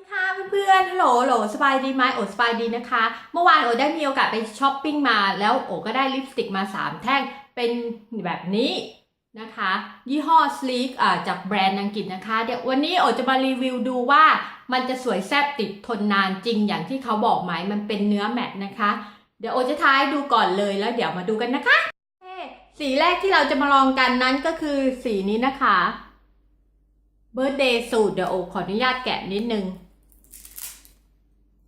ดีค่ะเพื่อนๆฮัลโหลโหลสบายดีไหมโอสบายดีนะคะ เมื่อวานโอได้มีโอกาสไปช้อปปิ้งมา แล้วโอก็ได้ลิปสติกมา 3 แท่ง เป็นแบบนี้นะคะ ยี่ห้อ Sleek อ่าจากแบรนด์อังกฤษนะคะ เดี๋ยววันนี้โอจะมารีวิวดูว่ามันจะสวยแซ่บติดทนนานจริงอย่างที่เขาบอกไหม มันเป็นเนื้อแมตต์นะคะ เดี๋ยวโอจะท้ายดูก่อนเลยแล้วเดี๋ยวมาดูกันนะคะเสีแรกที่เราจะมาลองกันนั้นก็คือสีนี้นะคะ Birthday สูตรเดี๋ยวโอขออนุญาตแกะนิดนึง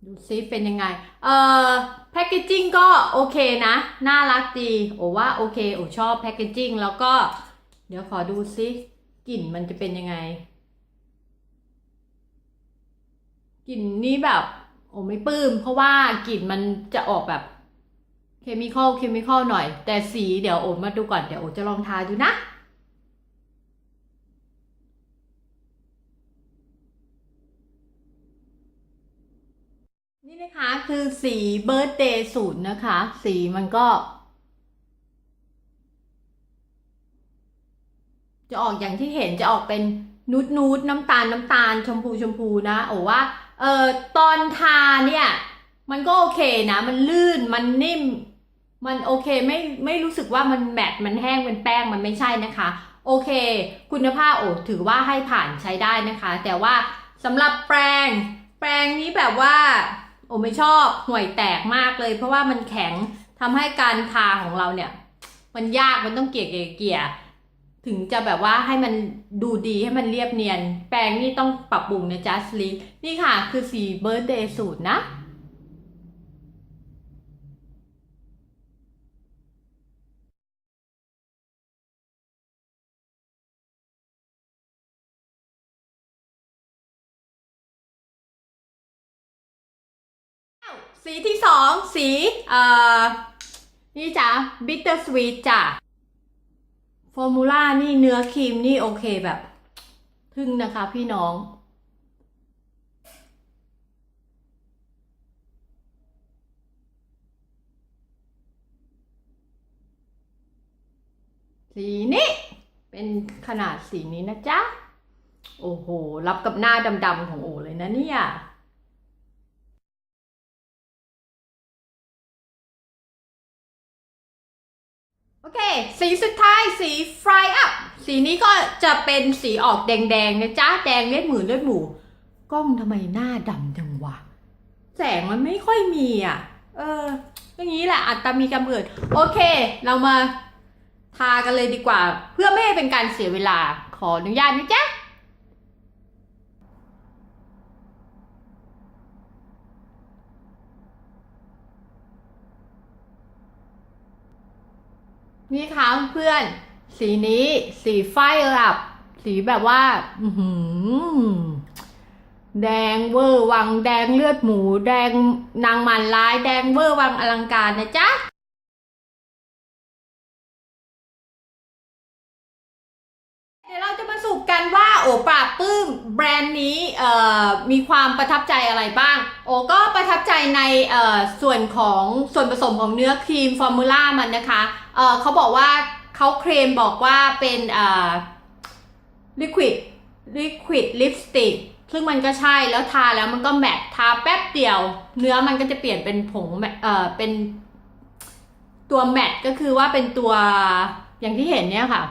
ดูซิเป็นยังไง เอ่อแพคเกจิ้งก็โอเคนะ น่ารักดีโอว่าโอเคโอชอบแพคเกจิ้งแล้วก็ เดี๋ยวขอดูซิกลิ่นมันจะเป็นยังไงกลิ่นนี้แบบ โอไม่ปลื้มเพราะว่ากลิ่นมันจะออกแบบเคมีคอลเคมีคอลหน่อย แต่สีเดี๋ยวโอมาดูก่อนเดี๋ยวโอจะลองทาดูนะ นะคะคือสีเบิร์ d เดย์สูตรนะคะ สีมันก็ จะออกอย่างที่เห็นจะออกเป็นนูดนูดน้ำตาลน้ำตาลชมพูชมพูนะโอ้ว่าเออตอนทาเนี่ย มันก็โอเคนะ มันลื่นมันนิ่ม มันโอเคไม่ไม่รู้สึกว่ามันแมตมันแห้งเป็นแป้งมันไม่ใช่นะคะ โอเค คุณภาพโอ้ถือว่าให้ผ่านใช้ได้นะคะ แต่ว่าสำหรับแปรงแปรงนี้แบบว่า โอ้ไม่ชอบห่วยแตกมากเลย เพราะว่ามันแข็งทำให้การทาของเราเนี่ย มันยากมันต้องเกลี่ยเกี่ยถึงจะแบบว่าให้มันดูดีให้มันเรียบเนียน แปรงนี่ต้องปรับปรุงนะจ๊ะสลีนี่ค่ะ คือสีเบิร์เดย์สูตรนะ สีที่สองสีเอ่อนี่จ้ะบิตเตอร์สวีทจ้ะฟอร์มูล่านี่เนื้อครีมนี่โอเคแบบ ทึ่งนะคะพี่น้องสีนี้เป็นขนาดสีนี้นะจ๊ะ โอ้โห รับกับหน้าดำๆของโอเลยนะเนี่ย โอเค สีสุดท้ายสี fry up สีนี้ก็จะเป็นสีออกแดงๆนะจ๊ะ แดงเลือดหมูเลือดหมู กล้องทำไมหน้าดำจังวะ แสงมันไม่ค่อยมีอะ เอออย่างนี้แหละอัตมีกำเนิดโอเค เรามาทากันเลยดีกว่า เพื่อไม่ให้เป็นการเสียเวลาขออนุญาตนะจ๊ะ นี่ค่ะเพื่อนสีนี้สีไฟลับ สีแบบว่าอือหือแดงเวอร์วังแดงเลือดหมู แดงนางมันลายแดงเวอร์วังอลังการนะจ๊ะเดี๋ยวเราจะมาสรุปกันว่าโอปราบปลื้มแบรนด์นี้เอ่อมีความประทับใจอะไรบ้าง โอก็ประทับใจในเอ่อส่วนของส่วนผสมของเนื้อครีมฟอร์มูล่ามันนะคะ เออเขาบอกว่าเขาเคลมบอกว่าเป็นเอ่อลิควิดลิควิดลิปสติกซึ่งมันก็ใช่แล้วทาแล้วมันก็แมตต์ทาแป๊บเดียว เนื้อมันก็จะเปลี่ยนเป็นผงแมเอ่อเป็นตัวแมตต์ก็คือว่าเป็นตัวอย่างที่เห็นเนี่ยค่ะ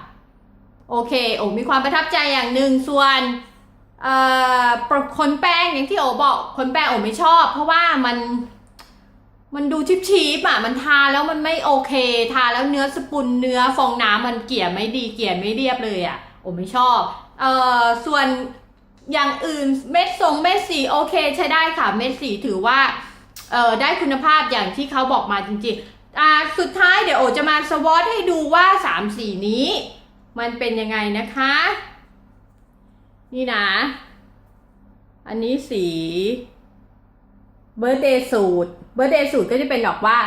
โอเคโอ้มีความประทับใจอย่างหนึ่งส่วนเอ่อคนแป้งอย่างที่โอบอกคนแป้งโอไม่ชอบ เพราะว่ามัน มันดูชิปชีปอะ มันทาแล้วมันไม่โอเค ทาแล้วเนื้อสปุนเนื้อฟองน้ำมันเกลี่ยไม่ดีเกลี่ยไม่เรียบเลยอะ โอไม่ชอบ เอ่อ ส่วนอย่างอื่นเม็ดทรงเม็ดสีโอเคใช้ได้ค่ะ เม็ดสีถือว่า เอ่อ ได้คุณภาพอย่างที่เขาบอกมาจริงๆ อ่า สุดท้ายเดี๋ยวโอจะมาสวอตให้ดูว่าสามสีนี้ มันเป็นยังไงนะคะ นี่นะ อันนี้สี เบ r ร์เดย์สูตรเบ r ร์เดย์สูตรก็จะเป็นดอกว่า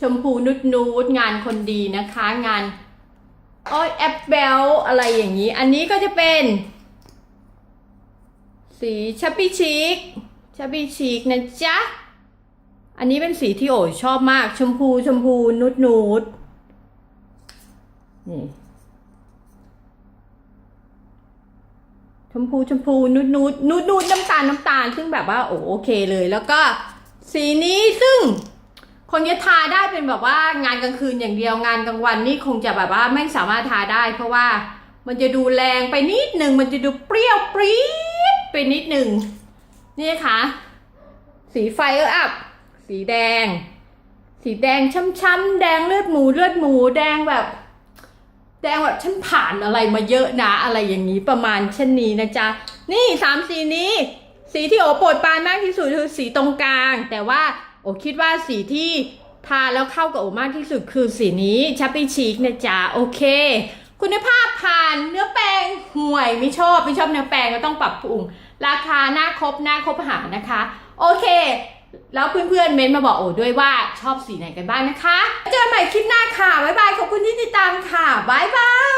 ชมพูนุดนูดงานคนดีนะคะ งานอ้อยแอปเบลอะไรอย่างนี้ อันนี้ก็จะเป็น สีชัปปี้ชิคชัปปี้ชิคนะจ๊ะ อันนี้เป็นสีที่โอ้ยชอบมาก ชมพูชมพูนุดนูดนี่ ชมพูชมพูนูดนูดนูดนูดน้ำตาลน้ำตาล ซึ่งแบบว่าโอโอเคเลย แล้วก็สีนี้ซึ่งคนจะทาได้เป็นแบบว่างานกลางคืนอย่างเดียวงานกลางวันนี่คงจะแบบว่าไม่สามารถทาได้ เพราะว่ามันจะดูแรงไปนิดหนึ่งมันจะดูเปรี้ยวปรี๊ดไปนิดหนึ่งนี่ค่ะสีไฟเอออัพสีแดง สีแดงช้ำๆแดงเลือดหมูเลือดหมูแดงแบบ แดงแบบฉันผ่านอะไรมาเยอะนะอะไรอย่างนี้ประมาณเช่นนี้นะจ๊ะ นี่สามสีนี้ สีที่โอโปรดปานมากที่สุดคือสีตรงกลาง แต่ว่าโอคิดว่าสีที่ทาแล้วเข้ากับโอมากที่สุดคือสีนี้ชัปปี้ชีกนะจ๊ะโอเค คุณภาพผ่านเนื้อแป้งห่วยไม่ชอบไม่ชอบเนื้อแป้งก็ต้องปรับปรุง ราคาหน้าครบหน้าครบหานะคะ โอเค แล้วเพื่อนๆเม้นมาบอกโอด้วยว่าชอบสีไหนกันบ้างนะคะ เจอกันใหม่คลิปหน้าค่ะ บ๊ายบาย ขอบคุณที่ติดตามค่ะ บ๊ายบาย